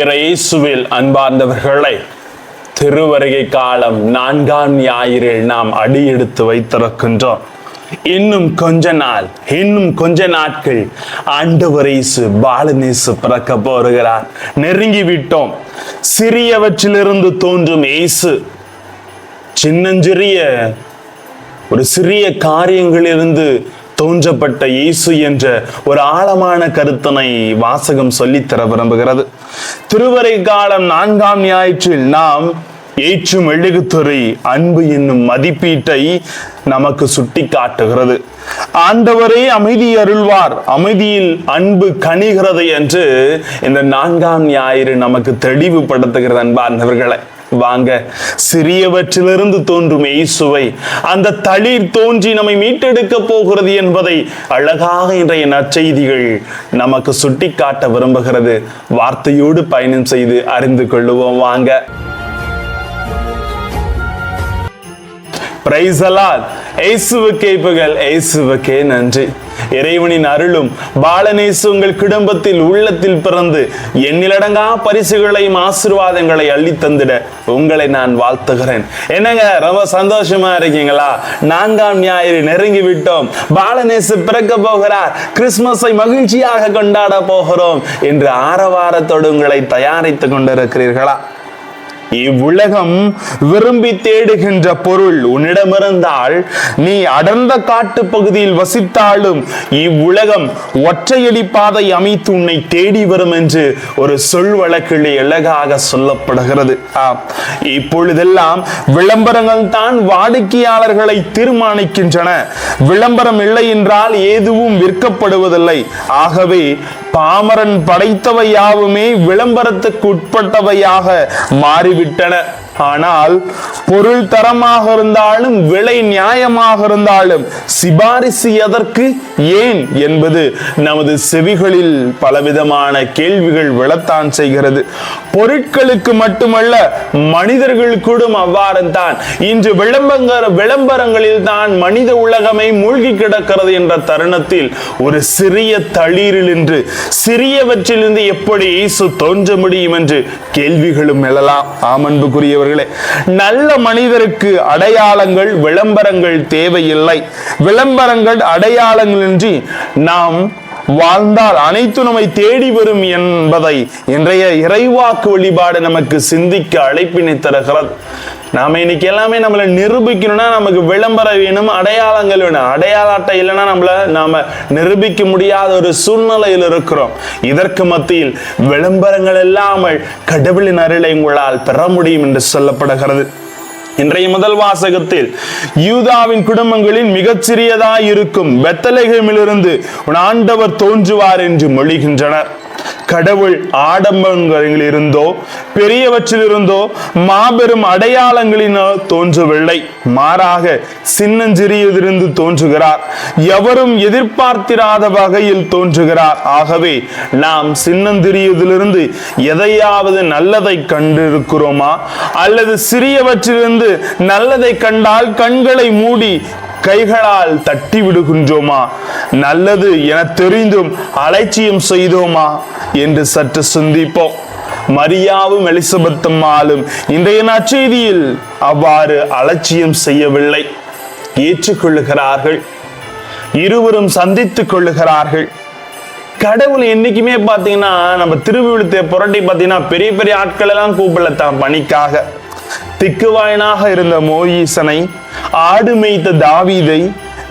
இறையேசுவில் அன்பார்ந்தவர்களை திருவருகை காலம் நான்காம் ஞாயிறில் நாம் அடியெடுத்து வைத்திருக்கின்றோம். இன்னும் கொஞ்ச நாள் இன்னும் கொஞ்ச நாட்கள் ஆண்டவர் இயேசு பாலநேசு பிறக்க போகிறார். நெருங்கி விட்டோம் சிறியவற்றிலிருந்து தோன்றும் இயேசு. சின்னஞ்சிறிய ஒரு சிறிய காரியங்களிலிருந்து தோன்றப்பட்ட இயேசு என்ற ஒரு ஆழமான கருத்தனை வாசகம் சொல்லித்தர விரும்புகிறது. திருவரை காலம் நான்காம் ஞாயிற்றில் நாம் ஏற்றும் மெழுகுத்துறை அன்பு என்னும் மதிப்பீட்டை நமக்கு சுட்டி காட்டுகிறது ஆண்டவரே அமைதி அருள்வார் அமைதியில் அன்பு கணிகிறது என்று இந்த நான்காம் ஞாயிறு நமக்கு தெளிவுபடுத்துகிறது அன்பார்ந்தவர்களை. வாங்க. சிறியவற்றிலிருந்து தோன்றும் இயேசுவை. அந்த தளிர் தோன்றி நம்மை மீட்டெடுக்க போகிறது என்பதை அழகாக இன்றைய நற்செய்திகள் நமக்கு சுட்டிக்காட்ட விரும்புகிறது. வார்த்தையோடு பயணம் செய்து அறிந்து கொள்ளுவோம். வாங்க. பிரைசலால் இயேசுவுக்கே புகழ் இயேசுவுக்கே நன்றி. இறைவனின் அருளும் பாலநேசு உங்கள் குடும்பத்தில் உள்ளத்தில் பிறந்து எண்ணிலடங்கா பரிசுகளையும் ஆசீர்வாதங்களை அள்ளி தந்திட உங்களை நான் வாழ்த்துகிறேன். என்னங்க ரொம்ப சந்தோஷமா இருக்கீங்களா? நான்காம் ஞாயிறு நெருங்கி விட்டோம் பாலநேசு பிறக்க போகிறார். கிறிஸ்துமஸை மகிழ்ச்சியாக கொண்டாட போகிறோம் என்று ஆரவாரத்தோடு உங்களை தயாரித்து கொண்டிருக்கிறீர்களா? இவ்வுலகம் விரும்பி தேடுகின்ற பொருள் உன்னிடமிருந்தால் நீ அடர்ந்த காட்டு பகுதியில் வசித்தாலும் இவ்வுலகம் ஒற்றையடி பாதை அமைத்து உன்னை தேடி வரும் என்று ஒரு சொல் வழக்கில் அழகாக சொல்லப்படுகிறது. இப்பொழுதெல்லாம் விளம்பரங்கள் தான் வாடிக்கையாளர்களை தீர்மானிக்கின்றன. விளம்பரம் இல்லை என்றால் எதுவும் விற்கப்படுவதில்லை. ஆகவே பாமரன் படைத்தவை யாவுமே விளம்பரத்துக்கு உட்பட்டவையாக மாறிவிட்டன. ஆனால் பொருள் தரமாக இருந்தாலும் விலை நியாயமாக இருந்தாலும் சிபாரிசு எதற்கு ஏன் என்பது நமது செவிகளில் பலவிதமான கேள்விகள் விழத்தான் செய்கிறது. பொருட்களுக்கு மட்டுமல்ல மனிதர்கள் கூட அவ்வாறு தான் இன்று விளம்பர விளம்பரங்களில் தான் மனித உலகமே மூழ்கி கிடக்கிறது என்ற தருணத்தில் ஒரு சிறிய தளிரில் என்று சிறியவற்றிலிருந்து எப்படி இயேசு தோன்ற முடியும் என்று கேள்விகளும் எழலாம். ஆமன்புக்குரியவர்களே நல்ல மனிதருக்கு அடையாளங்கள் விளம்பரங்கள் தேவையில்லை. விளம்பரங்கள் அடையாளங்களின்றி நாம் வாழ்ந்தால் அனைத்து நம்மை தேடி வரும் என்பதை இன்றைய இறைவாக்கு வழிபாடு நமக்கு சிந்திக்க அழைப்பினை தருகிறது. நாம இன்னைக்கு எல்லாமே நம்மளை நிரூபிக்கணும்னா நமக்கு விளம்பரம் வேணும் அடையாளங்கள் வேணும். அடையாள அட்டை இல்லைன்னா நம்மள நாம நிரூபிக்க முடியாத ஒரு சூழ்நிலையில் இருக்கிறோம். இதற்கு மத்தியில் விளம்பரங்கள் இல்லாமல் கடவுளின் அருளை உங்களால் பெற முடியும் என்று சொல்லப்படுகிறது. இன்றைய முதல் வாசகத்தில் யூதாவின் குடும்பங்களில் மிகச்சிறியதாய் இருக்கும் வெத்தலைகளிலிருந்து உன் ஆண்டவர் தோன்றுவார் என்று மொழிகின்றனர். கடவுள் ஆடம்பரங்களில் இருந்தோ பெரியவற்றிலிருந்தோ மாபெரும் அடையாளங்களினால் தோன்றவில்லை. மாறாக சின்னஞ்சிறியதிலிருந்து தோன்றுகிறார். எவரும் எதிர்பார்த்திராத வகையில் தோன்றுகிறார். ஆகவே நாம் சின்னஞ்சிறியதிலிருந்து எதையாவது நல்லதை கண்டிருக்கிறோமா? அல்லது சிறியவற்றிலிருந்து நல்லதை கண்டால் கண்களை மூடி கைகளால் தட்டி விடுகின்றோமா? நல்லது என தெரிந்தும் அலட்சியம் செய்தோமா? என்று சற்று சிந்திப்போம். மரியாவும் எலிசபெத்தும் இன்றைய நற்செய்தியில் அவ்வாறு அலட்சியம் செய்யவில்லை. ஏற்றுக்கொள்ளுகிறார்கள். இருவரும் சந்தித்துக் கொள்ளுகிறார்கள். கடவுள் என்னைக்குமே பார்த்தீங்கன்னா நம்ம திருவிழுத்தை புரட்டி பார்த்தீங்கன்னா பெரிய பெரிய ஆட்கள் எல்லாம் கூப்பிடல தான் பணிக்காக. திக்குவாயனாக இருந்த மோயீசனை ஆடு மேய்த்த தாவீதை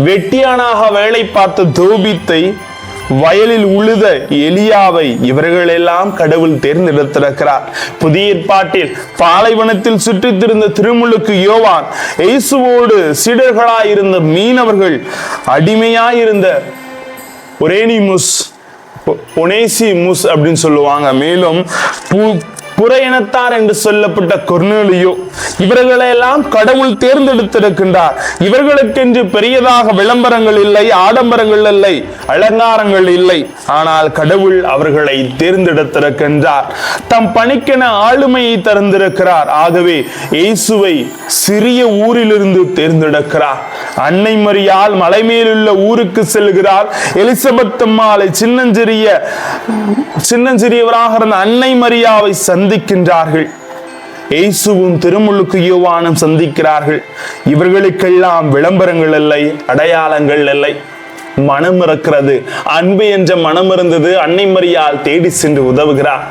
வெட்டியானாக வேலை பார்த்த தோபித்தை வயலில் உழுத எலியாவை இவர்களெல்லாம் கடவுள் தேர்ந்தெடுத்திருக்கிறார். புதிய ஏற்பாட்டில் பாலைவனத்தில் சுற்றித்திருந்த திருமுழுக்கு யோவான் இயேசுவோடு சீடர்களாயிருந்த மீனவர்கள் அடிமையாயிருந்த ஒரேனிமுஸ் ஒனேசி முஸ் அப்படின்னு சொல்லுவாங்க. மேலும் பூ புற இனத்தார் என்று சொல்லப்பட்ட கொர்னேலியோ இவர்களெல்லாம் கடவுள் தேர்ந்தெடுத்திருக்கின்றார். இவர்களுக்கென்று பெரியதாக விளம்பரங்கள் இல்லை ஆடம்பரங்கள் இல்லை அலங்காரங்கள் இல்லை. ஆனால் கடவுள் அவர்களை தேர்ந்தெடுத்திருக்கின்றார். தம் பணிக்கென ஆளுமையை திறந்திருக்கிறார் ஆகவே இயேசுவை சிறிய ஊரிலிருந்து தேர்ந்தெடுக்கிறார். அன்னை மரியாள் மலை மேலுள்ள ஊருக்கு செல்கிறார். எலிசபெத் அம்மாளை சின்னஞ்சிறிய சின்னஞ்சிறியவராக இருந்த அன்னை மரியாவை சந்தி சந்திக்கின்றார்கள். இயேசுவும் திருமுழுக்கு யோவானும் சந்திக்கிறார்கள். இவர்களுக்கெல்லாம் விளம்பரங்கள் இல்லை அடையாளங்கள் இல்லை. மனம் இருக்கிறது அன்பு என்ற மனம் இருந்தது அன்னை மரியால் தேடி சென்று உதவுகிறார்.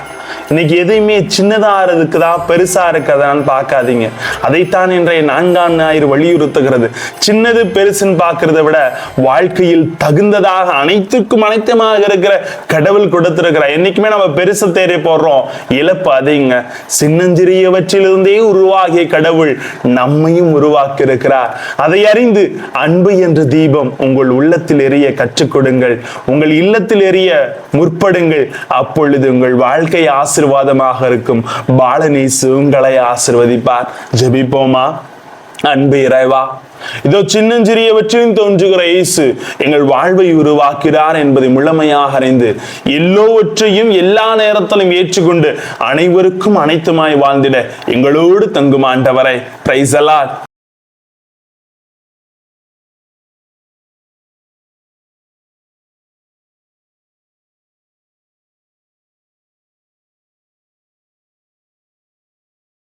இன்னைக்கு எதையுமே சின்னதாக இருக்குதா பெருசாக இருக்கதான்னு பார்க்காதீங்க. அதைத்தான் இன்றைய நான்காம் ஞாயிறு வலியுறுத்துகிறது. சின்னது பெருசுன்னு பார்க்கறத விட வாழ்க்கையில் தகுந்ததாக அனைத்துக்கும் அனைத்துமாக இருக்கிற கடவுள் கொடுத்திருக்கிற என்னைக்குமே நம்ம பெருசு தேடி போடுறோம். இழப்பு அதிங்க சின்னஞ்சிறியவற்றிலிருந்தே உருவாகிய கடவுள் நம்மையும் உருவாக்கி இருக்கிறார் அதை அறிந்து அன்பு என்ற தீபம் உங்கள் உள்ளத்தில் எரிய கற்றுக் கொடுங்கள். உங்கள் இல்லத்தில் எரிய முற்படுங்கள். அப்பொழுது உங்கள் வாழ்க்கை ஆசிர்வாதமாக இருக்கும். பாலநேசு உங்களை ஆசிர்வதிப்பார். ஜபிப்போமா? அன்பு இறைவா இதோ சின்னஞ்சிறியவற்றிலும் தோன்றுகிற இயேசு எங்கள் வாழ்வை உருவாக்கிறார் என்பதை முழுமையாக அறிந்து எல்லோவற்றையும் எல்லா நேரத்திலும் ஏற்றுக்கொண்டு அனைவருக்கும் அனைத்துமாய் வாழ்ந்திட எங்களோடு தங்கும் ஆண்டவரை பிரைசலாட்